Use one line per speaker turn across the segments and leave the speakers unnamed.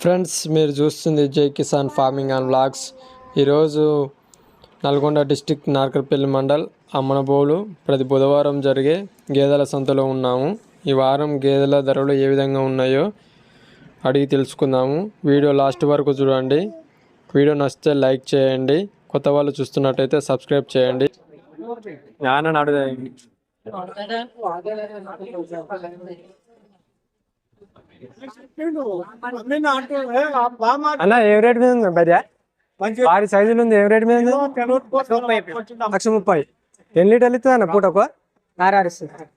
Friends మీరు చూస్తుంది జై కిసాన్ ఫార్మింగ్ అండ్ బ్లాగ్స్ ఈరోజు నల్గొండ డిస్టిక్ నార్కల్పల్లి మండల్ అమ్మనబోలు ప్రతి బుధవారం జరిగే గేదెల సంతలో ఉన్నాము. ఈ వారం గేదెల ధరలు ఏ విధంగా ఉన్నాయో అడిగి తెలుసుకుందాము. వీడియో లాస్ట్ వరకు చూడండి. వీడియో నచ్చితే లైక్ చేయండి. కొత్త వాళ్ళు చూస్తున్నట్టయితే సబ్స్క్రైబ్ చేయండి. నాన్న అడుగు అన్న ఏం రేట్ మీద ఉంది భార్య సైజులు ఉంది ఏం రేట్ మీద ఉంది? లక్ష ముప్పై. ఎన్ని లీటర్లు ఇస్తుంది అన్న పూటకు?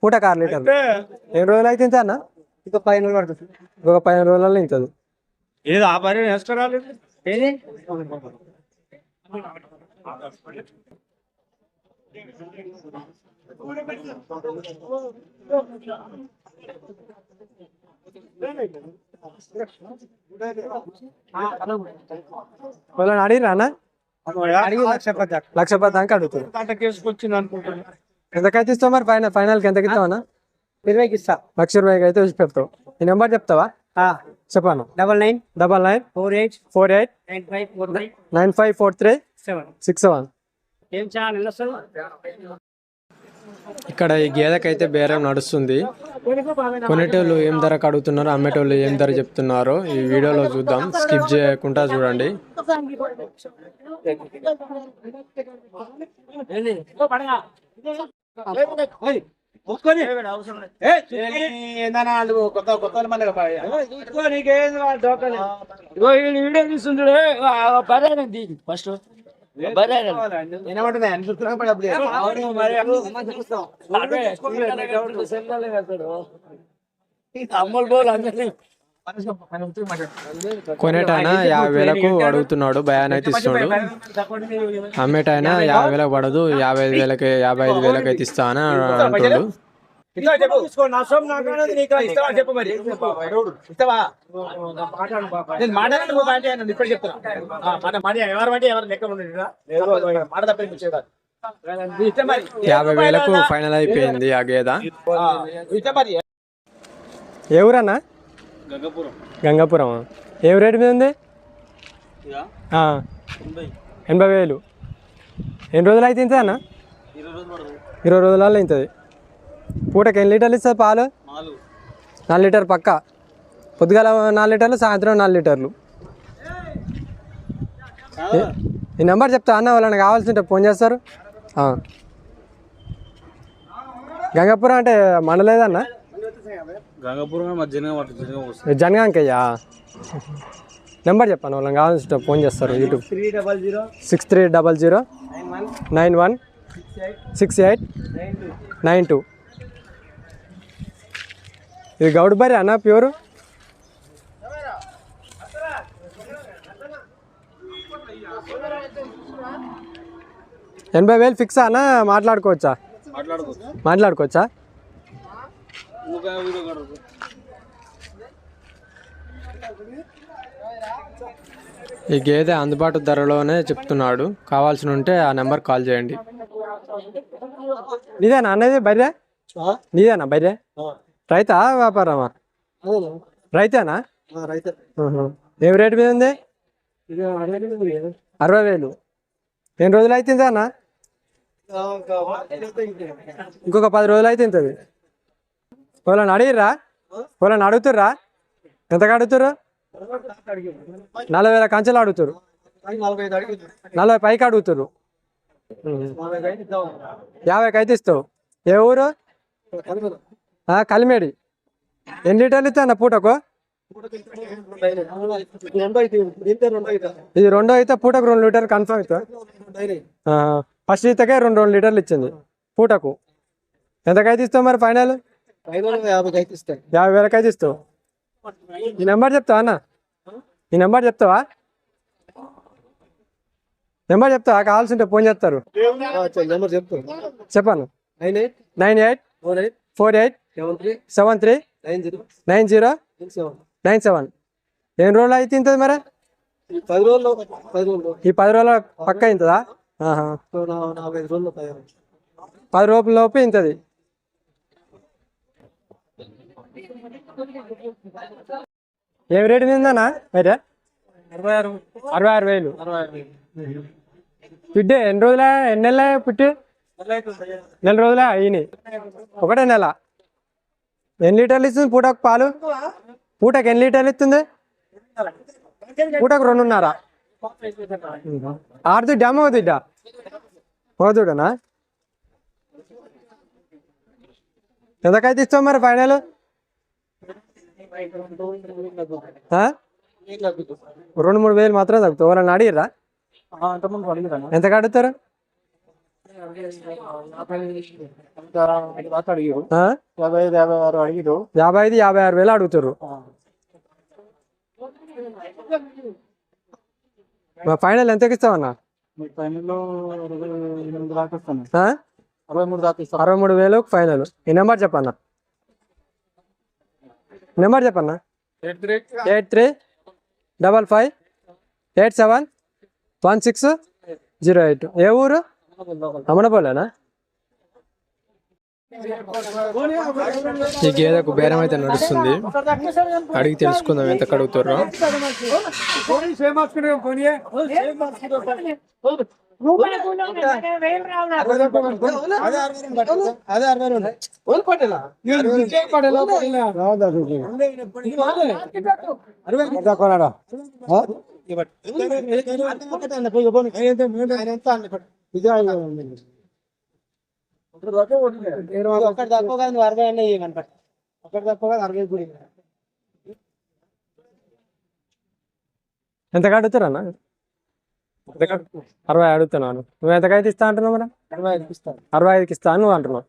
పూటకు ఆరు లీటర్లు. ఎన్ని రోజులు అయితే ఇంత అన్న?
ఇక పైన పడుతుంది.
ఒక పదిహేను రోజులలో ఇంతది
ఏదో ఆ ఏది?
వాళ్ళని అడిగిరా
లక్ష పది
దాకా. అడుగుతుంది ఎంతకైతే ఇస్తావు మరి ఫైనల్ ఫైనల్కి ఎంతకి ఇస్తావు అన్న?
ఇరవైకి ఇస్తా.
లక్ష రూపాయకి అయితే వచ్చి పెడతావు. ఈ నెంబర్ చెప్తావా? చెప్పాను.
Double nine.
Double nine.
Four eight.
Four eight.
Nine five four
nine five four three.
Seven.
Six seven.
ఏం అసలు
ఇక్కడ ఈ గేదెకైతే బేరం నడుస్తుంది. కొనేటోళ్ళు ఏం ధరకు అడుగుతున్నారు అమ్మేటోళ్ళు ఏం ధర చెప్తున్నారో ఈ వీడియోలో చూద్దాం. స్కిప్ చేయకుండా చూడండి.
ఫస్ట్ అమ్మలు అందరినీ.
కొనేటైనా యాభై వేలకు అడుగుతున్నాడు భయాన్ అయితే ఇస్తున్నాడు. అమ్మేటైనా యాభై వేలకు పడదు యాభై ఐదు వేలకి యాభై ఐదు వేలకి అయితే ఇస్తా అని అంటున్నాడు
చెప్పు. నాకు ఇస్తావా చెప్పు మరి. ఇస్తావా? నేను మాట్లాడండి మాట నేను ఇప్పుడు చెప్తున్నా. ఆ, మాట మాట ఎవరు అంటే ఎవరు లెక్క ఉండదు మాట
యాభై వేలకు ఫైనల్ అయిపోయింది ఆ గేద? ఏ ఊరన్నా? గంగాపురం. ఏం రేటు మీద ఉంది? ఆ, ఎనభై. వేలు. ఎన్ని రోజులు అయితే ఇంత అన్న? ఇరవై రోజులలో ఇంతది పూటకి ఎన్ని లీటర్లు ఇస్తుంది పాలు? నాలుగు. లీటర్ పక్క? పొద్దుగాల నాలుగు లీటర్లు సాయంత్రం నాలుగు లీటర్లు. ఈ- ఈ నెంబర్ చెప్తా అన్న వాళ్ళని కావాల్సి ఉంటే ఫోన్ చేస్తారు. ఆ. గంగాపురం అంటే మండలేదన్నా
గంగాపురం మధ్యన వస్తుంది.
జనగాంకయ్యా? నెంబర్ చెప్పాను వాళ్ళని కావాల్సి ఫోన్ చేస్తారు YouTube.
Three double zero
six three double zero
nine one
six eight
nine two
ఇది గౌడ్ బరి అన్న ప్యూర్? ఎనభై వేలు ఫిక్స్ అన్న మాట్లాడుకోవచ్చా?
మాట్లాడుకోవచ్చు?
ఈ గేదె అందుబాటు ధరలోనే చెప్తున్నాడు. కావాల్సి ఉంటే ఆ నెంబర్ కాల్ చేయండి. నీదేనా అన్నది బర్రె నీదేనా బర్రె రైతా వ్యాపారమా? రైతేనా?
రైతు.
ఏం రేటు మీద ఉంది? అరవై వేలు ఎన్ని రోజులు అయితే అన్న? ఇంకొక పది రోజులు అయితే ఇంతది. వాళ్ళని అడిగిర్రా? వాళ్ళని అడుగుతుర్రా? ఎంతకు అడుగుతుర్రు? నలభై వేల కంచెలు అడుగుతారు
నలభై
పైకి అడుగుతారు యాభైకి అయితే ఇస్తావు. ఏ ఊరు? కలిమేడి. ఎన్ని లీటర్లు ఇస్తా అన్న పూటకు? ఇది రెండో అయితే పూటకు రెండు లీటర్లు కన్ఫర్మ్ అవుతా ఫస్ట్ ఈతకే రెండు రెండు లీటర్లు ఇచ్చింది పూటకు. ఎంతకైతే ఇస్తావు మరి ఫైనల్
వందల యాభైకి అయితే
యాభై ఇస్తావు. ఈ నెంబర్ చెప్తావా అన్న? ఈ నెంబర్ చెప్తావా? నెంబర్ చెప్తావా? కావాల్సి ఉంటే ఫోన్ చేస్తారు. చెప్పాను.
Nine eight.
Nine eight.
Four eight seven three
seven three
nine zero
nine
seven
nine seven. ఎన్ని రోజులు అయితే ఇంతది మరి?
పది రోజులు
ఈ పది రోజుల పక్క ఇంతదా?
పది
రోజుల లోపు ఇంతది. ఏం రేటు మీదనా అయితే?
అరవై ఆరు.
అరవై ఆరు వేలు.
అరవై ఆరు
పిడ్డే ఎన్ని రోజుల ఎన్ని నెలల పుట్టి? నెల రోజుల అయినాయి. ఒకటే నెల. ఎన్ని లీటర్లు ఇస్తుంది పూటకు పాలు? పూటకు ఎన్ని లీటర్లు ఇస్తుంది? పూటకు రెండున్నర. ఆరు దుడ్డా మగ దుడ్డా? మగ దుడ్డనా ఎంతకైతే ఇస్తావు మరి ఫైనల్? రెండు మూడు వేలు మాత్రం తగ్గుతావు. ఎవరన్నా
అంతమంది అడిగిరా
ఎంత కడుగుతారు?
యాభై ఐదు. యాభై ఆరు
వేలు అడుగుతారు ఫైనల్ ఎంతకి ఇస్తావన్నా?
అరవై మూడు
వేలు ఫైనల్. ఈ నెంబర్ చెప్పన్నా? నెంబర్ చెప్పన్నా?
Eight three.
Eight three double five eight seven one six zero eight. ఏ ఊరు? అమనపోలేనా ఈ గేదెకు బేరం అయితే నడుస్తుంది. అడిగి తెలుసుకుందాం ఎంత కడుగుతారో.
అరవై ఒకటి తక్కువ కాదు అరవై అన్న ఒకటి తక్కువ కాదు అరవై కూడా
ఎంత కడుగుతారన్నా అరవై అడుగుతున్నాను నువ్వు ఎంతకైతే ఇస్తా అంటున్నావు మరి?
అరవై ఐదు ఇస్తాను
అరవై ఐదుకి ఇస్తా. అని నువ్వు అంటున్నావు?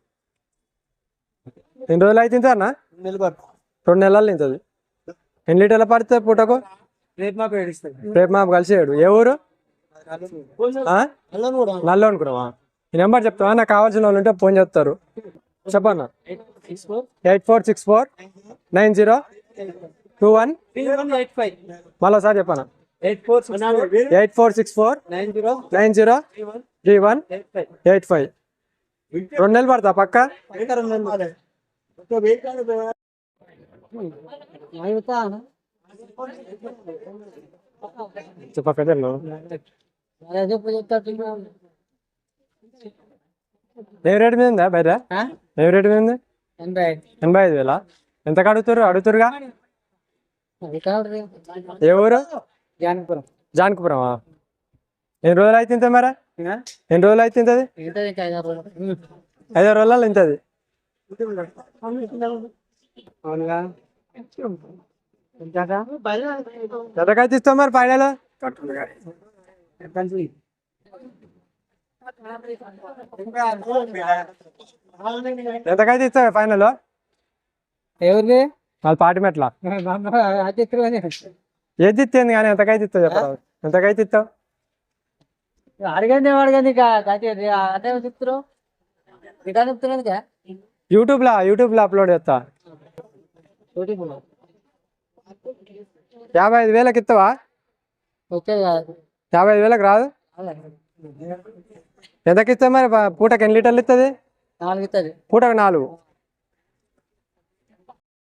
ఎన్ని రోజులు అయితే
నిలబడు
రెండు నెలలు ఇంతది ఎన్ని లీటర్ల పడుతుంది పూటకు?
రేపు మాకు ఏడిస్తాను
రేపు మా కలిసి ఏడు. ఏ ఊరు?
అల్లం కూడా
నల్లో అనుకున్నావా ఈ నెంబర్ చెప్తావా? నాకు కావాల్సిన వాళ్ళు ఉంటే ఫోన్ చేస్తారు. చెప్పన్నా? Eight four six four nine zero two one
eight five
మళ్ళీసారి చెప్పనా
eight four
eight four six four
nine zero
nine zero three one
eight five.
Eight five రెండు నెలలు పడతా పక్క?
రెండు నెలలు
ఏ రేటు మీద ఉందా బయట ఏ రేటు మీద ఉంది ఎనభై ఐదు. వేల? ఎంత అడుగుతారు అడుగుతారుగా ఏ ఊరు?
జానపురం
జానకపురమా? ఎన్ని రోజులు అయితే ఇంత మరి? ఎన్ని రోజులు అయితే ఇంతది? ఐదారు రోజులలో ఇంతది.
అవునుగా?
ఎంతకైతే ఇస్తాం మరి ఫైనల్. ఎంతకైతే ఇస్తావు ఫైనల్.
ఎవరిది?
వాళ్ళ పాటి మెట్ల ఏది ఇస్తుంది కానీ ఎంతకైతే ఇస్తావు చెప్పరాదు ఎంతకైతే ఇస్తావు
అడగండి అడగండి అదే చెప్తారు రిటర్న్ చెప్తున్నది
యూట్యూబ్లో యూట్యూబ్లో అప్లోడ్ చేస్తా. యాభై ఐదు వేలకి ఇస్తావా యాభై ఐదు వేలకు రాదు? ఎంతకి ఇస్తావు మరి పూటకి ఎన్ని లీటర్లు
ఇస్తుంది
పూటకు నాలుగు?